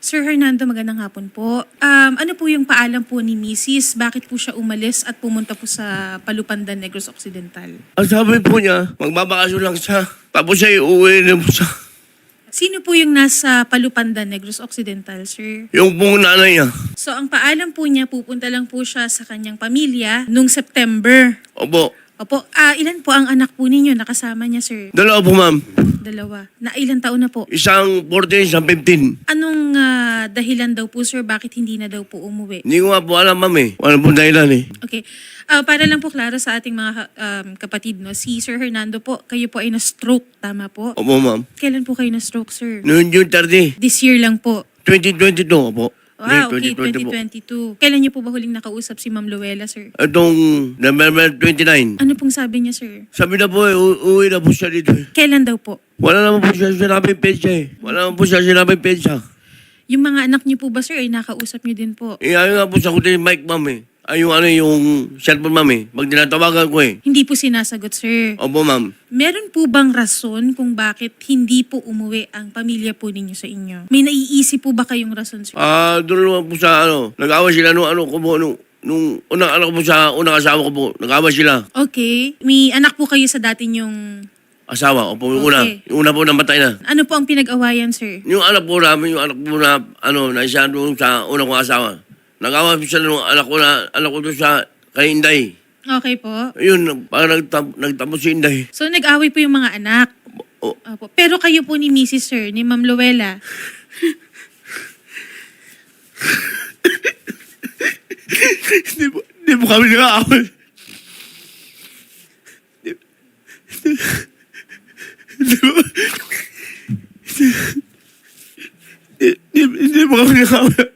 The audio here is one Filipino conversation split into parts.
Sir Hernando, magandang hapon po. Um, ano po yung paalam po ni Mrs. Bakit po siya umalis at pumunta po sa Palupandan, Negros Occidental? Ang sabi po niya, magbabakasyon lang siya. Tapos siya uuwi na po siya. Sino po yung nasa Palupandan, Negros Occidental, sir? Yung pong nanay niya. So, ang paalam po niya, pupunta lang po siya sa kanyang pamilya nung September. Opo. Opo, ah, ilan po ang anak po ninyo nakasama niya, sir? Dalawa po ma'am. Dalawa. Na ilan taon na po? Isang 14, isang 15. Anong ah, dahilan daw po, sir, bakit hindi na daw po umuwi? Hindi ko nga po alam ma'am eh. Wala po dahilan eh. Okay. Ah, para lang po klaro sa ating mga um, kapatid, no? si Sir Hernando po, kayo po ay na-stroke, tama po? Opo ma'am. Kailan po kayo na-stroke, sir? Noong June 30, This year lang po. 2022 opo. Wow, Hindi, okay, 2020 po. 2022. Kailan niyo po ba huling nakausap si Ma'am Luella, sir? Itong November 29. Ano pong sabi niya, sir? Sabi na po eh, u- uwi na po siya dito eh. Kailan daw po? Wala naman po siya sinabing petsa eh. Wala naman po siya sinabing petsa. Yung mga anak niyo po ba, sir, ay nakausap niyo din po? Eh, ayaw nga po sa kutin mic ma'am eh. Ay, yung ano yung cellphone ma'am eh. Pag tinatawagan ko eh. Hindi po sinasagot, sir. Opo ma'am. Meron po bang rason kung bakit hindi po umuwi ang pamilya po ninyo sa inyo? May naiisip po ba kayong rason, sir? Ah, doon naman po sa ano, nag-away sila nung ano ko po, nung, nung unang ano ko po sa unang asawa ko po, nag-away sila. Okay. May anak po kayo sa dati niyong... Asawa, opo, yung una. Okay. Yung una po namatay na. Ano po ang pinag-awayan, sir? Yung anak po namin, yung anak po na, ano, na isa doon sa unang kong asawa. Nag-away po sila nung anak ko na, anak ko doon sa kay Inday. Okay po. Ayun, parang nagtam, nagtapos si Inday. So, nag-away po yung mga anak. O, Opo. Pero kayo po ni Mrs. Sir, ni Ma'am Luella, Hindi po, hindi po kami nag-aaway. Hindi, hindi po, hindi, hindi, hindi po kami nag-aaway.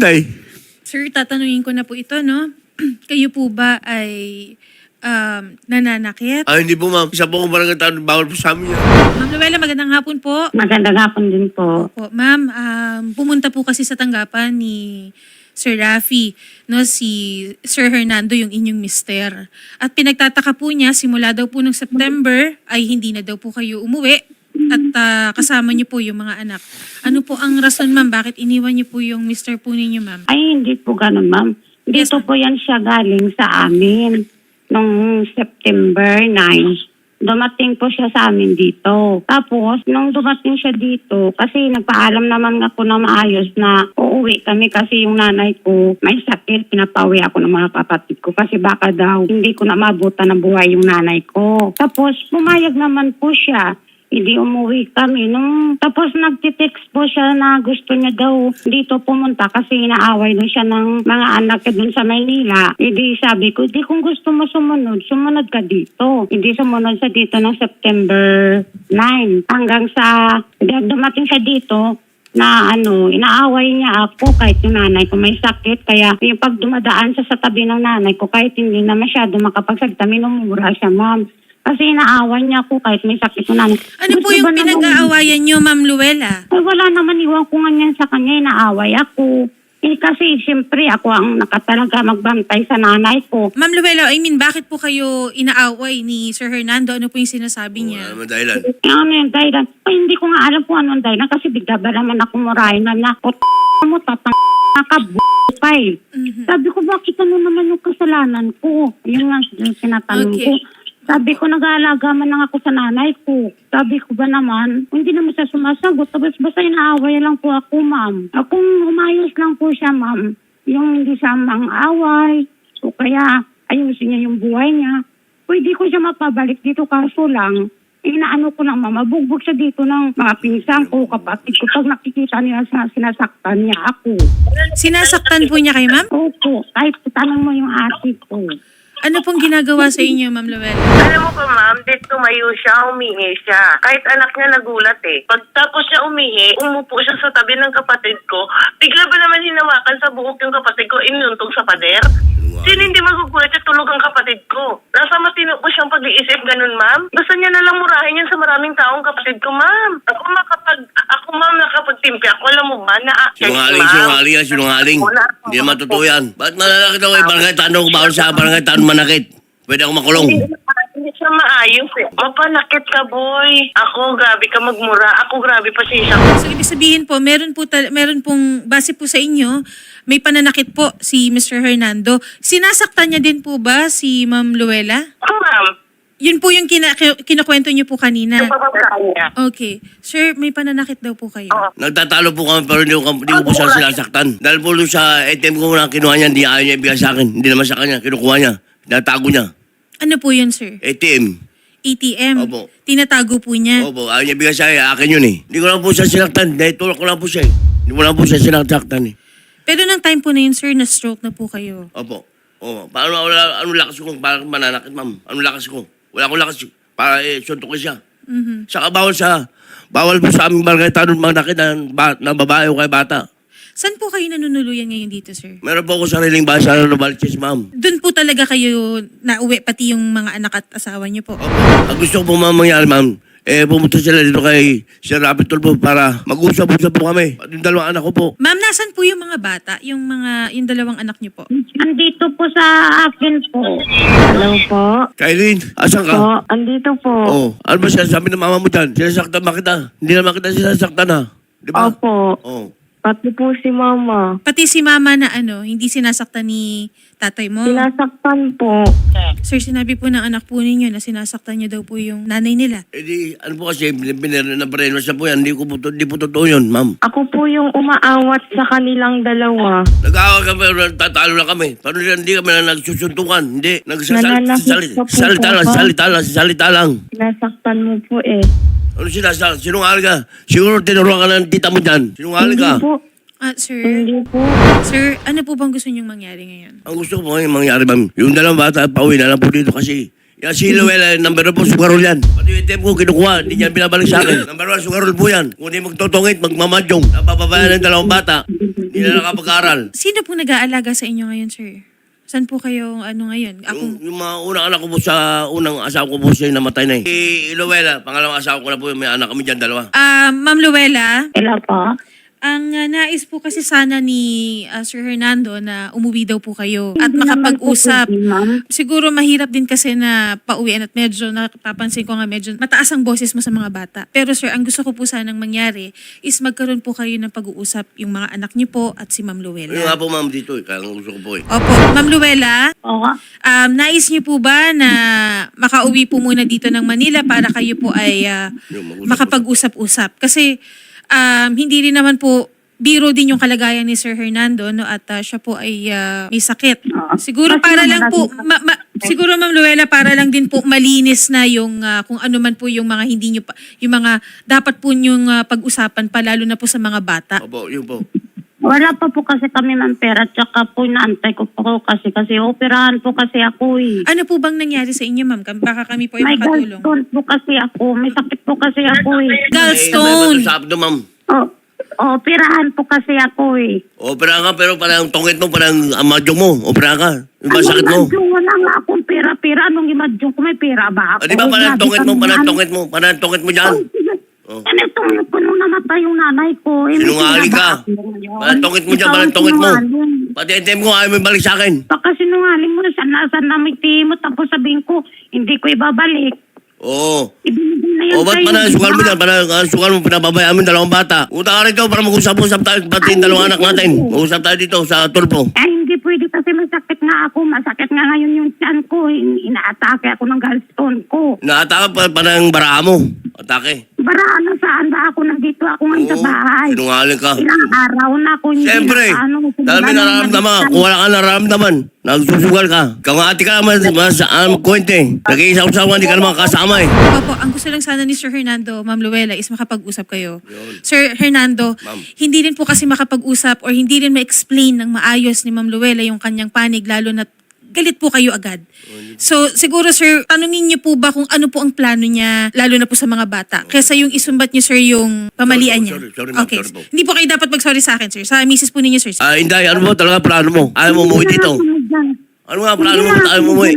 Inday. Sir, tatanungin ko na po ito, no? kayo po ba ay um, nananakit? Ah, hindi po ma'am. Isa po akong barangay taon, bawal po sa amin yan. Ma'am Luella, magandang hapon po. Magandang hapon din po. Po, ma'am, um, pumunta po kasi sa tanggapan ni Sir Rafi, no, si Sir Hernando yung inyong mister. At pinagtataka po niya, simula daw po ng September, ay hindi na daw po kayo umuwi at ah, kasama niyo po yung mga anak. Ano po ang rason, ma'am? Bakit iniwan niyo po yung mister po ninyo, ma'am? Ay, hindi po ganun, ma'am. Yes, Dito po yan siya galing sa amin nung September 9. Dumating po siya sa amin dito. Tapos, nung dumating siya dito, kasi nagpaalam naman ako na maayos na uuwi kami kasi yung nanay ko may sakit. Pinapawi ako ng mga kapatid ko kasi baka daw hindi ko na mabutan ng buhay yung nanay ko. Tapos, pumayag naman po siya. Hindi umuwi kami. Nung, tapos nagtitext po siya na gusto niya daw dito pumunta kasi inaaway doon siya ng mga anak niya doon sa Maynila. Hindi sabi ko, di kung gusto mo sumunod, sumunod ka dito. Hindi sumunod sa dito ng September 9. Hanggang sa, dumating siya dito, na ano, inaaway niya ako kahit yung nanay ko may sakit. Kaya yung pag dumadaan siya sa tabi ng nanay ko, kahit hindi na masyado makapagsalita, minumura siya, ma'am. Kasi inaaway niya ako kahit may sakit yung nanay. Ano po yung pinag-aawayan niyo, ma'am Luella? Ay, wala naman iwan ko nga niyan sa kanya, inaaway ako. Eh kasi siyempre ako ang nakatalaga magbantay sa nanay ko. Ma'am Luella, I mean, bakit po kayo inaaway ni Sir Hernando? Ano po yung sinasabi niya? naman dahilan. Eh, ano yung dahilan? Ay, hindi ko nga alam kung anong dahilan kasi bigla ba naman ako murahin na na, o mo, tatang nakabukay. Mhm. Sabi ko, bakit ano naman yung kasalanan ko? Yun nga yung tinatanong Okay. ko. Sabi ko, nag-aalaga man lang ako sa nanay ko. Sabi ko ba naman, hindi naman siya sumasagot. Tapos basta inaaway lang po ako, ma'am. Kung umayos lang po siya, ma'am, yung hindi siya mang-away, o kaya ayusin niya yung buhay niya, pwede ko siya mapabalik dito kaso lang, inaano ko lang, ma'am, mabugbog siya dito ng mga pinsan ko, kapatid ko. Pag nakikita nila sa sinasaktan niya ako. Sinasaktan po niya kay ma'am? Opo, kahit tanong mo yung ate ko. Ano pong ginagawa sa inyo, ma'am Luella? Alam mo ba, ma'am, tumayo siya, umihi siya. Kahit anak niya nagulat eh. Pagtapos niya umihi, umupo siya sa tabi ng kapatid ko. Bigla ba naman hinawakan sa buhok yung kapatid ko, inuntog sa pader? Sino hindi magugulat at tulog ang kapatid ko? Nasa matino po siyang pag-iisip, ganun, ma'am. Gusto niya na lang murahin yan sa maraming taong kapatid ko, ma'am. Ako makapag, ako, ma'am, nakapagtimpi ako. Alam mo ba, na Sinungaling, sinungaling yan, sinungaling. Hindi naman totoo yan. Ba't malalakit ako eh? Barangay tanong, bawal sa barangay tanong manakit. Pwede ako makulong. Hindi, siya maayos eh. Mapanakit ka, boy. Ako, grabe ka magmura. Ako, grabe pa siya. So ibig sabihin po, meron po tal- meron pong base po sa inyo, may pananakit po si Mr. Hernando. Sinasaktan niya din po ba si Ma'am Luella? Ako, ma'am. Yun po yung kina- kinukwento niyo po kanina. Yung niya. Okay. Sir, may pananakit daw po kayo. Oo. Nagtatalo po kami pero hindi ko, hindi ko po siya sinasaktan. Dahil po doon sa ATM ko na kinuha niya, hindi ayaw niya ibigay sa akin. Hindi naman sa kanya, kinukuha niya. Tinatago niya. Ano po yun, sir? ATM. ATM. Opo. Tinatago po niya. Opo, ayaw niya ibigay sa akin, akin yun eh. Hindi ko lang po siya sinaktan. Dahil tulak ko lang po siya eh. Hindi ko lang po siya sinasaktan eh. Pero nung time po na yun, sir, na-stroke na po kayo. Opo. Oo. Paano, wala, anong lakas ko? Parang mananakit, ma'am. Anong lakas ko? Wala akong lakas para eh, suntukin siya. Mhm. Saka bawal sa, bawal po sa aming barangay tanong manakit ng, ba, ng babae o kay bata. Saan po kayo nanunuluyan ngayon dito, sir? Meron po ako sariling bahay sa Novaliches, ma'am. Doon po talaga kayo nauwi, pati yung mga anak at asawa niyo po. Ang gusto ko po ma'am mangyari, ma'am, eh pumunta sila dito kay Sir Rapid Tulpo para mag-usap-usap po kami. At yung dalawang anak ko po. Ma'am, nasan po yung mga bata? Yung mga, yung dalawang anak niyo po? Andito po sa akin po. Hello po. Kailin, asan ka? Po, andito po. Oh, ano ba sinasabi ng mama mo dyan? Sinasaktan ba kita? Hindi naman kita sinasaktan ha? Di ba? Opo. Oh. Pati po si mama. Pati si mama na ano, hindi sinasaktan ni tatay mo. Sinasaktan po. Sir, sinabi po ng anak po ninyo na sinasaktan niyo daw po yung nanay nila. Eh di, ano po kasi, binir na brainwash na po yan. Hindi, ko po, to- hindi po totoo yun, ma'am. Ako po yung umaawat sa kanilang dalawa. Nag-aawal kami, tatalo lang kami. Pero hindi kami na nagsusuntukan. Hindi, nagsasalita Nananakit pa po salita lang, ba? salita lang, salita lang. Sinasaktan mo po eh. Ano sinasa? Sinungaling ka? Siguro tinuruan ka ng tita mo dyan. Sinungaling ka? Hindi po. Ah, sir, Hindi po. sir, ano po bang gusto niyong mangyari ngayon? Ang gusto ko po ngayon mangyari, ma'am, yung dalawang bata, pauwi na lang po dito kasi yan si Luella, number one po, sugarol yan. Pati yung item ko, kinukuha, hindi niya binabalik sa akin. Number one, sugarol po yan. Kung hindi magtotongit, magmamadyong. Napapabayan ng dalawang bata, hindi na nakapag-aral. Sino po nag-aalaga sa inyo ngayon, sir? Saan po kayo, ano ngayon? Ako, Yung, yung mga unang anak ko po sa unang asawa ko po siya yung namatay na eh. Si Luella, pangalawang asawa ko na po, may anak kami dyan, dalawa. Ah, Ma'am Luella, Kailan po? Ang ah, nais po kasi sana ni ah, Sir Hernando na umuwi daw po kayo at makapag-usap. Siguro mahirap din kasi na pauwian at medyo napapansin ko nga medyo mataas ang boses mo sa mga bata. Pero sir, ang gusto ko po sanang mangyari is magkaroon po kayo ng pag-uusap yung mga anak niyo po at si Ma'am Yung nga Luella. po ma'am dito eh, kaya ang gusto ko po eh. Opo, Ma'am Luella, Oo. um, nais niyo po ba na makauwi po muna dito ng Manila para kayo po ay ah, mag-usap-usap. makapag-usap-usap? Kasi um, hindi rin naman po biro din yung kalagayan ni Sir Hernando no at ah, siya po ay ah, may sakit. Oo. Siguro para lang po ma- ma- siguro Ma'am Luella para lang din po malinis na yung ah, kung ano man po yung mga hindi niyo pa yung mga dapat po yung pag-usapan pa lalo na po sa mga bata. Opo, yun po. Wala pa po kasi kami ng pera. Tsaka po inaantay ko po kasi kasi operahan po kasi ako eh. Ano po bang nangyari sa inyo ma'am? Kam- Baka kami po ay May makatulong. gallstone po kasi ako. May sakit po kasi ako eh. Gallstone. May Sabdo ma'am. Oh, operahan po kasi ako eh. Opera ka pero parang tongit mo, parang amadyong mo. Opera ka. Yung ba sakit mo? imadyong? Wala nga akong pera-pera. Anong imadyong ko? May pera ba ako? Ah, di ba parang Grabe tongit mo, kami parang yan. tongit mo, parang tongit mo dyan? Oh. Ano itong po nung namatay yung nanay ko? Eh, may Sinungaling ka. ba ako ngayon? Parang tongit mo dyan, Ikaw parang ang tongit mo. sinungaling. Pati item ko, ayaw mo ibalik sa akin. Baka sinungaling mo, saan na, saan na may mo, tapos sabihin ko, hindi ko ibabalik. Oo. Ibinigay na yun O ba't sa'yo, di sugal mo ba? dyan? Parang uh, sugal mo, pinababayaan mo yung dalawang bata. Punta ka rito para mag-usap-usap tayo, pati yung dalawang anak natin. Mag-usap tayo dito sa tulpo. Eh, hindi pwede kasi masakit nga ako. Masakit nga ngayon yung tiyan ko. In- inaatake ako ng gallstone ko. Naataka pa parang bara mo. Atake. Bara, ano saan ba ako? Nandito ako ngayon sa Oo. bahay. Sinungaling ka. Ilang araw na ako hindi Siyempre, na ano. dahil may nararamdaman. Kung wala ka nararamdaman, nagsusugal ka. Kung ate ka naman, mas um, kwente. Nag-iisaw-sawa, hindi ka naman kasama eh. Opo, ang gusto lang sana ni Sir Hernando, Ma'am Luella, is makapag-usap kayo. Sir Hernando, Ma'am. hindi rin po kasi makapag-usap or hindi rin ma-explain ng maayos ni Ma'am Luella yung kanyang panig, lalo na galit po kayo agad. So, siguro sir, tanungin niyo po ba kung ano po ang plano niya, lalo na po sa mga bata? Kesa yung isumbat niyo, sir, yung pamalian niya. Sorry, sorry, ma'am, okay. sorry po. Hindi po kayo dapat mag-sorry sa akin, sir. Sa misis po ninyo, sir. Ah, Inday, ano mo talaga plano mo? Ayaw mo umuwi dito. Ano nga plano mo? Ayaw mo umuwi?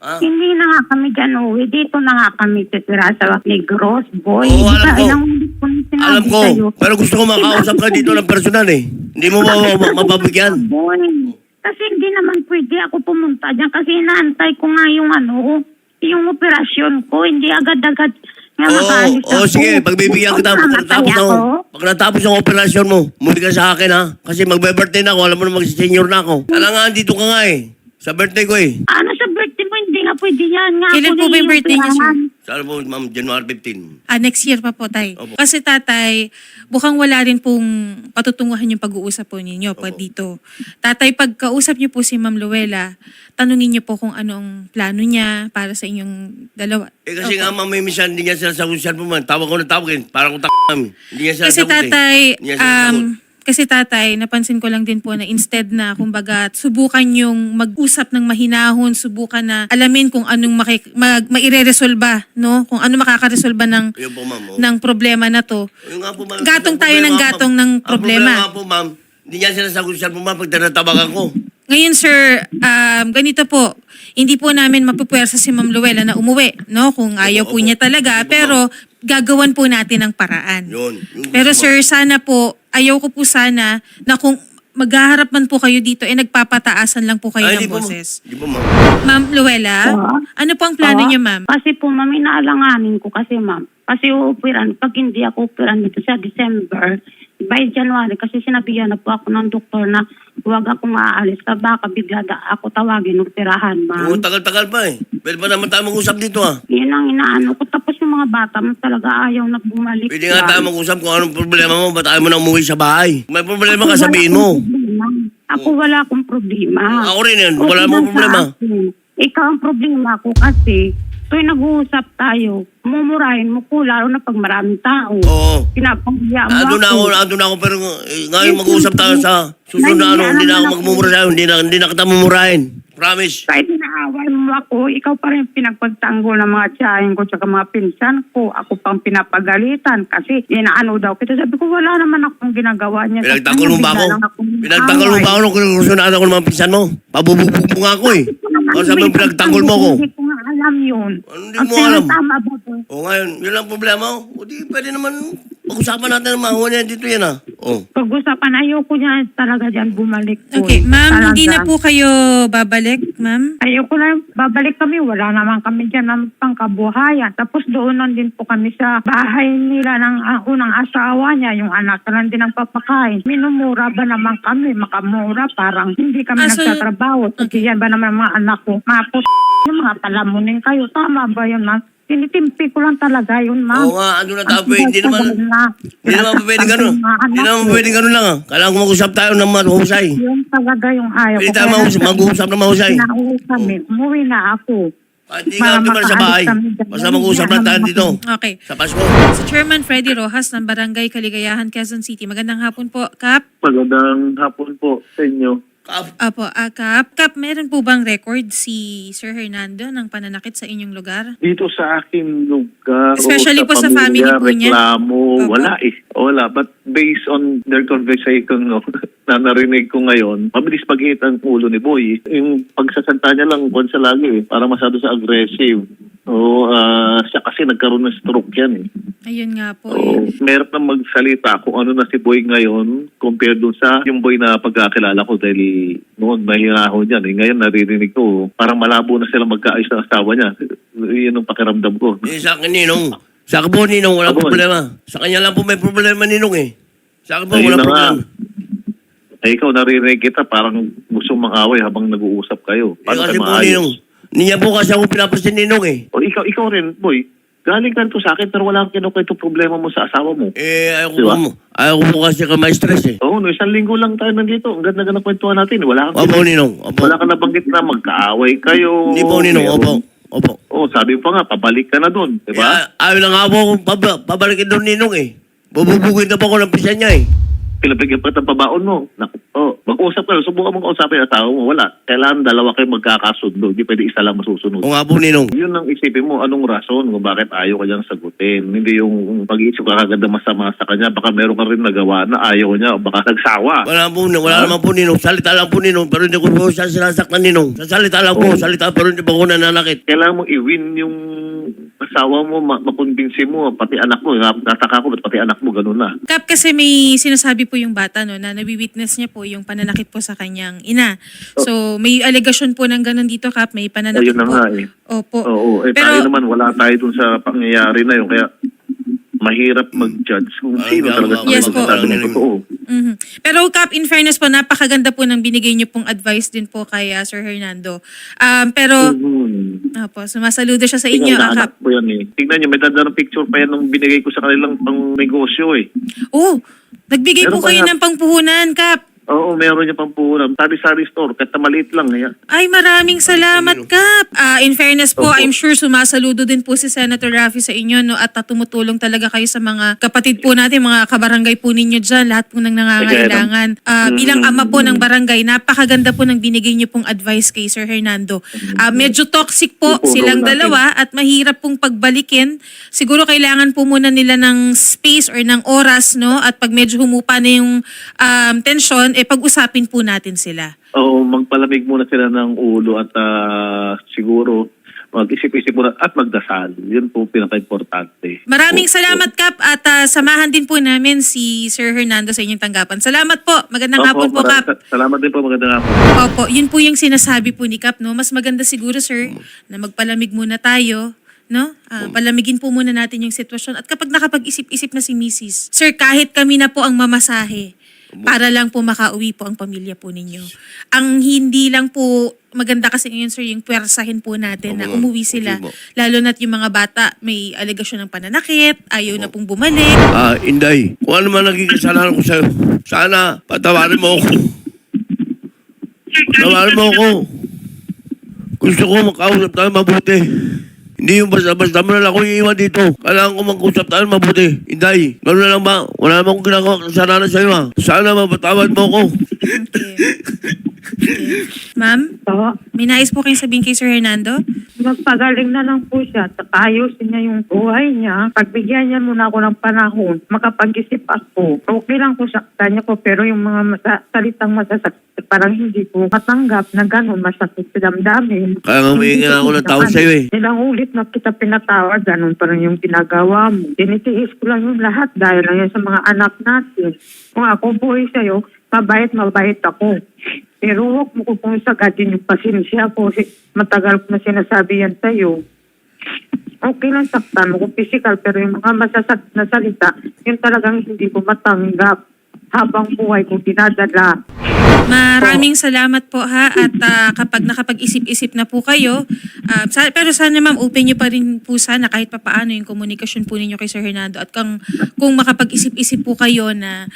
Ah? Hindi na nga kami dyan uwi. Dito na nga kami titira sa Negros, boy. Oo, alam ko. ilang ulit ko na sinabi Alam ko. sa'yo. Pero gusto ko makausap ka dito ng personal eh. Hindi mo ma- ma- mapabigyan. Boy, kasi hindi naman pwede ako pumunta dyan kasi inaantay ko nga yung ano, yung operasyon ko, hindi agad-agad nga Oo, makaalis oo, ako. sige, pagbibigyan kita pag Mamatay natapos ako. ng, pag natapos ng operasyon mo, muli ka sa akin ha. Kasi magbe-birthday na ako, alam mo na mag-senior na ako. Kala nga, andito ka nga eh. Sa birthday ko eh. Ano sa birthday mo? Hindi nga pwede yan. Nga Kailan ako po ba yung birthday niya, sir? Sabi mo, ma'am, January 15. Ah, next year pa po, tay. Opo. Kasi tatay, bukang wala rin pong patutunguhan yung pag-uusap po ninyo po dito. Tatay, pag kausap niyo po si Ma'am Luella, tanungin niyo po kung anong plano niya para sa inyong dalawa. Eh kasi Opo. nga, ma'am, may minsan, hindi niya sinasagot siya po man. Tawag ko na tawag eh. Parang kung ma'am. Hindi niya Kasi sinasagot eh. tatay, Hindi niya sinasagot. um, kasi tatay, napansin ko lang din po na instead na, kumbaga, subukan yung mag-usap ng mahinahon, subukan na alamin kung anong maki, mag, maire-resolba, no? Kung ano makakaresolba ng, Ayun po, ma'am. oh. ng problema na to. Nga po, ma'am. Gatong Ang tayo problema ng gatong ma'am. ng Ang problema. problema nga po, ma'am. Hindi niya sinasagot siya po, ma'am, pag tinatabagan ko. Ngayon, sir, um, ganito po, hindi po namin mapupwersa si Ma'am Luella na umuwi, no? Kung ayaw po niya talaga, pero gagawan po natin ng paraan. Yun. Yung Pero gusto sir, sana po, ayaw ko po sana na kung maghaharap man po kayo dito, eh nagpapataasan lang po kayo Ay, ng di po, ma'am. boses. Di po, ma'am. Ma'am Luella, Oo. ano po ang plano Oo. niyo, ma'am? Kasi po, ma'am, inaalanganin ko kasi, ma'am. Kasi uupiran, pag hindi ako upiran dito sa December, by January, kasi sinabihan na po ako ng doktor na huwag akong aalis ka, baka bigla da ako tawagin ng tirahan, Oo, ma'am. tagal-tagal pa eh. Pwede pa naman tayo mag-usap dito ah. Yun ang inaano ko. Tapos yung mga bata mo talaga ayaw na bumalik. Pwede nga yan. tayo mag-usap kung anong problema mo, ba't ayaw mo na umuwi sa bahay? May problema ka, sabihin mo. akong problema. Ako wala akong problema. Ako rin yan, Okay wala sa problema. Ikaw ang problema ko kasi tuwing nag-uusap tayo, mumurahin mo ko lalo na pag maraming tao. Oo. Pinapahiya mo Ando na ako, ando na ako, pero eh, ngayon mag-usap tayo sa susunod na ano, hindi na ako magmumura sa'yo, hindi na, hindi na kita mumurahin. Promise. Kahit mo ako, ikaw pa rin pinagpagtanggol ng mga tiyahin ko tsaka mga pinsan ko. Ako pang pinapagalitan kasi inaano daw kita. Sabi ko, wala naman akong ginagawa niya. Pinagtanggol mo ba ako? Pinagtanggol mo ba ako nung kinukusunan ako ng mga pinsan mo? Pabubugbog mo nga ako eh. Ano sabi mo pinagtanggol mo ako? Hindi ko nga alam yun. Hindi Ang mo alam? Tama ba? O ngayon, yun lang problema. O di, pwede naman pag-usapan natin ng mahuwa niya dito yan ah. O. Pag-usapan, ayoko niya talaga dyan bumalik po. Okay, ma'am, hindi na Talaga. po kayo babalik, ma'am? Ayoko na, babalik kami. Wala naman kami dyan ng pangkabuhayan. Tapos doon lang din po kami sa bahay nila ng ah, unang asawa niya. Yung anak na lang din ang papakain. Minumura ba naman kami? Makamura. Parang hindi kami Ah, so- nagtatrabaho. Kasi yan ba naman mga anak ko? Mga po yung mga palamunin kayo. Tama ba yun, ma'am? Tinitimpi ko lang talaga yun, ma'am. Oo nga, ano na tayo, hindi naman, hindi naman pwede yung mga Hindi naman pwede gano'n lang ah. Kailangan ko mag-usap tayo ng mahusay. Yun talaga yung ayaw ko. tayo Kaya mag-usap, ng mahusay. Kami. Umuwi na ako. At hindi nga naman sa bahay. Basta mag-usap lang tayo dito. Okay. Sa Pasko. Si Chairman Freddy Rojas ng Barangay Kaligayahan, Quezon City. Magandang hapon po, Kap. Magandang hapon po sa inyo. Kap, Apo, ah, Kap. Kap, meron po bang record si Sir Hernando ng pananakit sa inyong lugar? Dito sa aking lugar Especially o po sa family po niya. reklamo, Opo. wala eh. Wala. But based on their conversation no, na narinig ko ngayon, mabilis pag-hit ang ulo ni Boy. Yung pagsasanta niya lang, konsa lagi eh. Para masyado sa aggressive. O, ah, siya kasi nagkaroon ng stroke yan eh. Ayun nga po. Oo. eh. Meron na magsalita kung ano na si Boy ngayon compared dun sa yung Boy na pagkakilala ko dahil noon mahirahon yan. Eh, ngayon naririnig ko, parang malabo na sila magkaayos ng asawa niya. Yun ang pakiramdam ko. eh, sa akin, Ninong. Sa akin po, Ninong, walang Abo. problema. Sa kanya lang po may problema, Ninong eh. Sa akin po, Ayun walang na nga. problema. Eh, ikaw naririnig kita parang gusto mang-away habang nag-uusap kayo. Eh, Paano kasi kayo po, Ninong, maayos? Niya po kasi ako pinapasin, Ninong eh. O ikaw, ikaw rin, Boy. Galing ka rito sa akin pero wala kang kinukwento problema mo sa asawa mo. Eh, ayaw ko Diba? po, ayaw ko po kasi ka ma-stress eh. Oo, no, isang linggo lang tayo nandito. Ang ganda ng kwentuhan natin. Wala kang, Opo, Ninong. Opo. wala kang nabanggit na magkaaway kayo. Hindi po, Ninong. Opo. Opo. Oo, sabi mo pa nga, pabalik ka na doon. Diba? Kaya, ayaw na nga po akong pab- pabalikin doon, Ninong eh. Bububugin na po ako ng pisa niya eh. Pinabigyan pa ng pabaon mo. Naku, oh, mag-usap ka. Subukan mong kausapin ang tao mo. Wala. Kailangan dalawa kayo magkakasundo. Hindi pwede isa lang masusunod. O nga po, Ninong. Yun ang isipin mo, anong rason kung bakit ayaw ka niyang sagutin. Hindi yung pag-iisip ka kagad na masama sa kanya. Baka meron ka rin nagawa na ayaw niya baka nagsawa. Wala po, wala naman po, Ninong. Salita lang po, Ninong. Pero hindi ko po siya sinasaktan, Ninong. Sa salita lang po, salita pero hindi po ako nananakit. Kailangan mo i-win yung asawa mo, ma- mo, pati anak mo. Nataka ko, ba't pati anak mo, ganun na. Kap, kasi may sinasabi po yung bata no, na nawi-witness niya po yung pananakit pananakit po sa kanyang ina. So, may allegation po ng ganun dito, Kap. May pananakit Ayun na po. nga eh. Opo. Oo, eh Pero, tayo naman wala tayo dun sa pangyayari na yun. Kaya mahirap mag-judge kung Ah, sino yeah, talaga yes po. magsasabi ng totoo. Mhm. Pero Kap, in fairness po, napakaganda po ng binigay niyo pong advice din po kay ah, Sir Hernando. Um, pero, Mhm. opo, sumasaludo siya sa inyo, Tingnan, ah, Kap. anak ko yan eh. Tingnan nyo, may dadaan picture pa yan nung binigay ko sa kanilang pang negosyo eh. Oh, nagbigay Meron po pa kayo nga. ng pangpuhunan, Kap. Oo, meron niya pang puhunan. Sari-sari store, kahit na maliit lang. Eh. Ay, maraming salamat, Kap. Ah, in fairness po, Opo. I'm sure sumasaludo din po si Senator Raffy sa inyo no, at ah, tumutulong talaga kayo sa mga kapatid po natin, mga kabarangay po ninyo dyan, lahat po ng nangangailangan. Ah, Mm-hmm. bilang ama po ng barangay, napakaganda po ng binigay niyo pong advice kay Sir Hernando. Ah, medyo toxic po po, silang natin. dalawa at mahirap pong pagbalikin. Siguro kailangan po muna nila ng space or ng oras, no? At pag medyo humupa na yung um, tension, eh pag-usapin po natin sila. Oo, magpalamig muna sila ng ulo at ah, siguro mag-isip-isip muna at magdasal. Yun po pinaka-importante. Maraming Oo, salamat, Kap, at ah, samahan din po namin si Sir Hernando sa inyong tanggapan. Salamat po. Magandang Opo, hapon po, maraming Kap. sa- Salamat din po, magandang hapon. Opo, yun po yung sinasabi po ni Kap, no? Mas maganda siguro, sir, na magpalamig muna tayo, no? Ah, palamigin po muna natin yung sitwasyon. At kapag nakapag-isip-isip na si Mrs., sir, kahit kami na po ang mamasahe, para lang po makauwi po ang pamilya po ninyo. Ang hindi lang po maganda kasi ngayon, sir, yung pwersahin po natin na Oo, umuwi sila. okay. Lalo na't yung mga bata may alegasyon ng pananakit, ayaw na pong bumalik. Ah, Inday, kung ano man naging kasalanan ko sa'yo, sana patawarin mo ako. Patawarin mo ako. Gusto ko makausap tayo mabuti. Hindi yung basta-basta mo na lang ako iiwan dito. Kailangan ko mag-usap tayo mabuti. Inday, gano'n na lang ba? Wala naman akong ginagawa kasalanan sa'yo ha. Sana mapatawad mo ako. Okay. Ma'am, So, may nais po kayong sabihin kay Sir Hernando? magpagaling na lang po siya at ayusin niya yung buhay niya. Pagbigyan niya muna ako ng panahon, makapag-isip ako. Okay lang po sa kanya ko pero yung mga masa- salitang masasakit parang hindi ko matanggap na gano'n masakit sa damdamin. Kaya nga humihingi Hindi ko ako ng po tawad naman. sa'yo eh. Ilang ulit na kita pinatawad, ganun pa rin yung ginagawa mo. Tinitiis ko lang yung lahat dahil lang yan sa mga anak natin. Kung ako buhay sa'yo, mabait, mabait ako. Pero huwag mo ko pong sagadin yung pasensya ko. Matagal ko na sinasabi yan sa'yo. Okay lang saktan mo kung physical, pero yung mga masasakit na salita, yun talagang hindi ko matanggap habang buhay ko dinadala. Maraming salamat po ha at ah, kapag nakapag-isip-isip na po kayo, ah, sa- pero sana ma'am open niyo pa rin po sana kahit papaano yung komunikasyon po ninyo kay Sir Hernando at kung, kung makapag-isip-isip po kayo na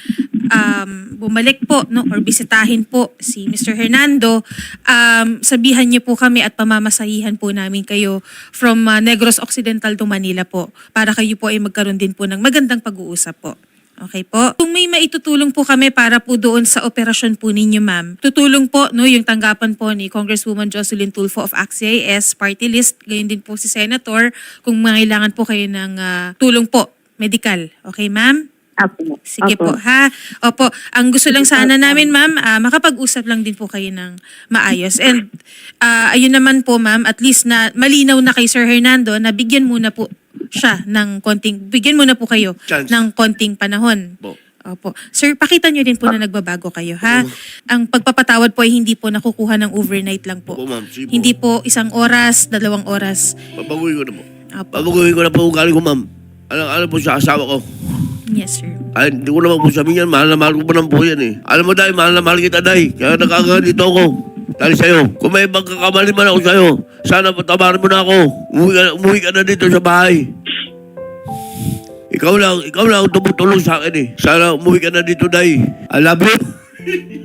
um, bumalik po no or bisitahin po si Mr. Hernando, um, sabihan niyo po kami at pamamasahihan po namin kayo from ah, Negros Occidental to Manila po para kayo po ay magkaroon din po ng magandang pag-uusap po. Okay po. Kung may maitutulong po kami para po doon sa operasyon po ninyo, ma'am. Tutulong po no yung tanggapan po ni Congresswoman Jocelyn Tulfo of AXIS party list, gayon din po si Senator kung mangailangan po kayo ng ah, tulong po medical. Okay, ma'am? Apo. Sige Apo. po, ha? Opo, ang gusto lang sana namin, ma'am, ah, makapag-usap lang din po kayo ng maayos. And ah, ayun naman po, ma'am, at least na malinaw na kay Sir Hernando na bigyan muna po siya ng konting, bigyan muna po kayo Chance. ng konting panahon. Po. Opo. Sir, pakita nyo din po na nagbabago kayo, ha? Ang pagpapatawad po ay hindi po nakukuha ng overnight lang po. Opo, ma'am. Sige po. Hindi po isang oras, dalawang oras. Babaguhin ko na po. Opo. Babaguhin ko na po ugali ko, ma'am. Alam, alam po sa asawa ko. Yes, sir. Ay, hindi ko naman po sabihin yan. Mahal na mahal ko pa ng po yan eh. Alam mo, Day, mahal na mahal kita, Day. Kaya nakakaganito ako. Dahil sa'yo. Kung may pagkakamali man ako sa'yo, sana patabarin mo na ako. Umuwi ka, umuwi ka na dito sa bahay. Ikaw lang, ikaw lang ang tumutulong sa akin eh. Sana umuwi ka na dito, Day. I love you.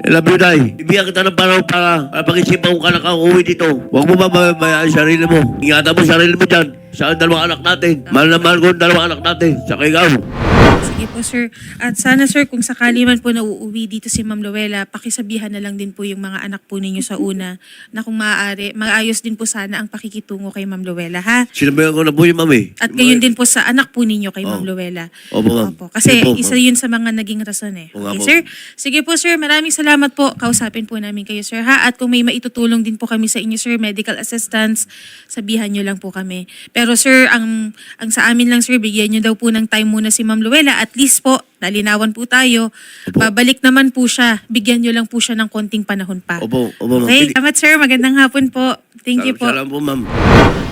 I love you, Day. Ibigyan kita ng panahon para, para pag-isipan kung ka nakauwi dito. Huwag mo babayaan ang sarili mo. Ingatan mo sarili mo dyan. Sa dalawang anak natin. Mahal na mahal ko ang dalawang anak natin. Sa ikaw. Sige po, sir. At sana, sir, kung sakali man po nauuwi dito si Ma'am Luella, pakisabihan na lang din po yung mga anak po ninyo sa una na kung maaari, maayos din po sana ang pakikitungo kay Ma'am Luella, ha? Sinabihan ko na po yung mami. At gayon din po sa anak po ninyo kay Ma'am Oh. Luella. Opo, ma'am. Opo. Kasi Sige po, isa ma'am. yun sa mga naging rason eh. Oo nga Okay, po. sir? Sige po, sir. Maraming salamat po. Kausapin po namin kayo, sir, ha? At kung may maitutulong din po kami sa inyo, sir, medical assistance, sabihan nyo lang po kami. Pero, sir, ang, ang sa amin lang, sir, bigyan nyo daw po ng time muna si Ma'am Luella nila, at least po, nalinawan po tayo, Opo. babalik naman po siya. Bigyan nyo lang po siya ng konting panahon pa. Opo, opo, ma'am. Okay, salamat sir. Magandang hapon po. Thank you po. Salamat po, ma'am.